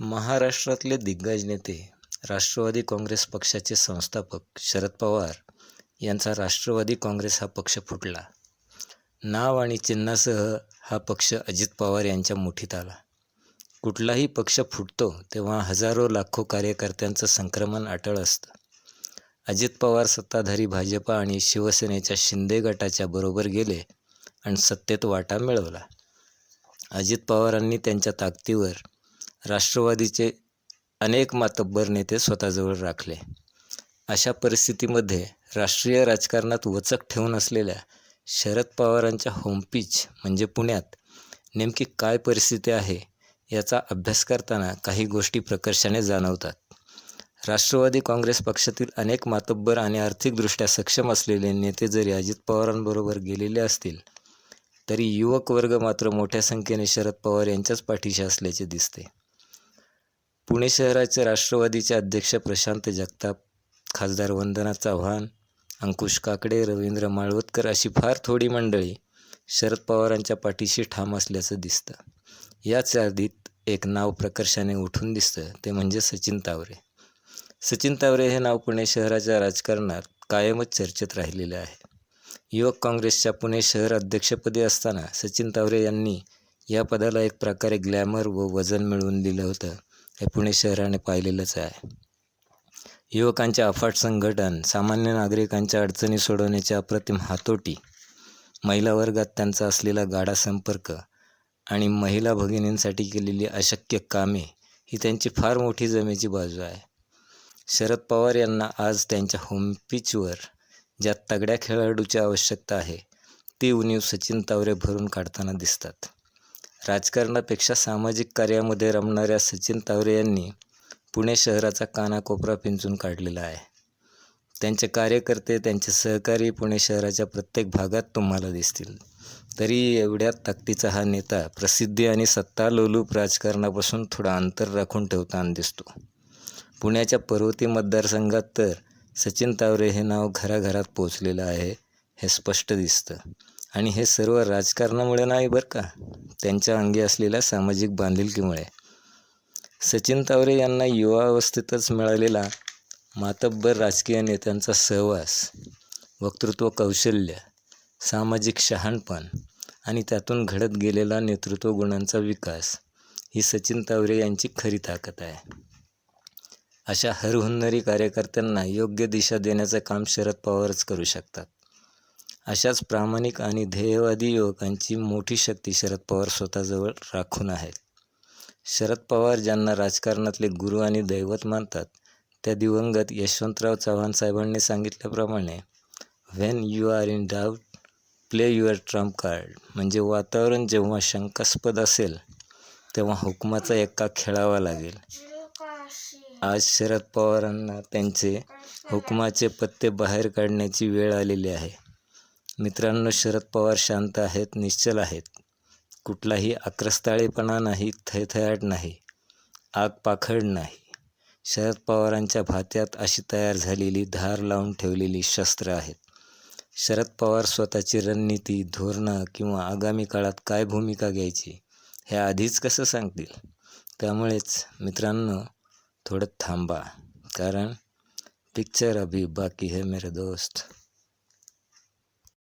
महाराष्ट्रातले दिग्गज नेते राष्ट्रवादी काँग्रेस पक्षाचे संस्थापक शरद पवार यांचा राष्ट्रवादी काँग्रेस हा पक्ष फुटला. नाव आणि चिन्हासह हा पक्ष अजित पवार यांच्या मुठीत आला. कुठलाही पक्ष फुटतो तेव्हा हजारो लाखो कार्यकर्त्यांचं संक्रमण अटळ असतं. अजित पवार सत्ताधारी भाजपा आणि शिवसेनेच्या शिंदे गटाच्या बरोबर गेले आणि सत्तेत वाटा मिळवला. अजित पवारांनी त्यांच्या ताकदीवर राष्ट्रवादीचे अनेक मातब्बर नेते स्वतःजवळ राखले. अशा परिस्थितीमध्ये राष्ट्रीय राजकारणात वचक ठेवून असलेल्या शरद पवारांच्या होमपीच म्हणजे पुण्यात नेमकी काय परिस्थिती आहे याचा अभ्यास करताना काही गोष्टी प्रकर्षाने जाणवतात. राष्ट्रवादी काँग्रेस पक्षातील अनेक मातब्बर आणि आर्थिकदृष्ट्या सक्षम असलेले नेते जरी अजित पवारांबरोबर गेलेले असतील तरी युवक वर्ग मात्र मोठ्या संख्येने शरद पवार यांच्याच पाठीशी असल्याचे दिसते. पुणे शहराचे राष्ट्रवादीचे अध्यक्ष प्रशांत जगताप खासदार वंदना चव्हाण अंकुश काकडे रवींद्र माळवतकर अशी फार थोडी मंडळी शरद पवारांच्या पाठीशी ठाम असल्याचं दिसतं. याच यादीत एक नाव प्रकर्षाने उठून दिसतं ते म्हणजे सचिन तावरे. सचिन तावरे हे नाव पुणे शहराच्या राजकारणात कायमच चर्चेत राहिलेले आहे. युवक काँग्रेसच्या पुणे शहर अध्यक्षपदी असताना सचिन तावरे यांनी या पदाला एक प्रकारे ग्लॅमर व वजन मिळवून दिलं होतं. हे पुणे शहराने पाहिलेलंच आहे. युवकांचे अफाट संघटन सामान्य नागरिकांच्या अडचणी सोडवण्याच्या अप्रतिम हातोटी महिला वर्गात त्यांचा असलेला गाढा संपर्क आणि महिला भगिनींसाठी केलेली अशक्य कामे ही त्यांची फार मोठी जमेची बाजू आहे. शरद पवार यांना आज त्यांच्या होमपिचवर ज्या तगड्या खेळाडूची आवश्यकता आहे ती उणीव सचिन तावरे भरून काढताना दिसतात. राजकारणापेक्षा सामाजिक कार्यामध्ये रमणाऱ्या सचिन तावरे यांनी पुणे शहराचा कानाकोपरा पिंचून काढलेला आहे. त्यांचे कार्यकर्ते त्यांचे सहकारी पुणे शहराच्या प्रत्येक भागात तुम्हाला दिसतील. तरी एवढ्या ताकदीचा हा नेता प्रसिद्धी आणि सत्ता लोलूप राजकारणापासून थोडा अंतर राखून ठेवताना दिसतो. पुण्याच्या पर्वती मतदारसंघात तर सचिन तावरे हे नाव घराघरात पोचलेलं आहे हे स्पष्ट दिसतं. आणि हे सर्व राजकारणामुळे नाही बरं का? त्यांच्या अंगी असलेल्या सामाजिक बांधिलकीमुळे. सचिन तावरे यांना युवावस्थेतच मिळालेला मातब्बर राजकीय नेत्यांचा सहवास वक्तृत्व कौशल्य सामाजिक शहाणपण आणि त्यातून घडत गेलेला नेतृत्व गुणांचा विकास ही सचिन तावरे यांची खरी ताकद आहे. अशा हरहुन्नरी कार्यकर्त्यांना योग्य दिशा देण्याचं काम शरद पवारच करू शकतात. अशाच प्रामाणिक आणि ध्येयवादी युवकांची मोठी शक्ती शरद पवार स्वतःजवळ राखून आहेत. शरद पवार ज्यांना राजकारणातले गुरु आणि दैवत मानतात त्या दिवंगत यशवंतराव चव्हाण साहेबांनी सांगितल्याप्रमाणे when you are in doubt play your trump card म्हणजे वातावरण जेव्हा शंकास्पद असेल तेव्हा हुकमाचा एक्का खेळावा लागेल. आज शरद पवारांना त्यांचे हुकमाचे पत्ते बाहेर काढण्याची वेळ आलेली आहे. मित्रांनो शरद पवार शांत आहेत निश्चल आहेत. कुठलाही आक्रस्ताळेपणा नाही थयथयाट नाही आग पाखड नाही. शरद पवारांच्या भात्यात अशी तयार झालेली धार लावून ठेवलेली शस्त्र आहेत. शरद पवार स्वतःची रणनीती धोरणं किंवा आगामी काळात काय भूमिका घ्यायची हे आधीच कसं सांगतील? त्यामुळेच मित्रांनो थोडं थांबा. कारण पिक्चर अभी बाकी है मेरे दोस्त.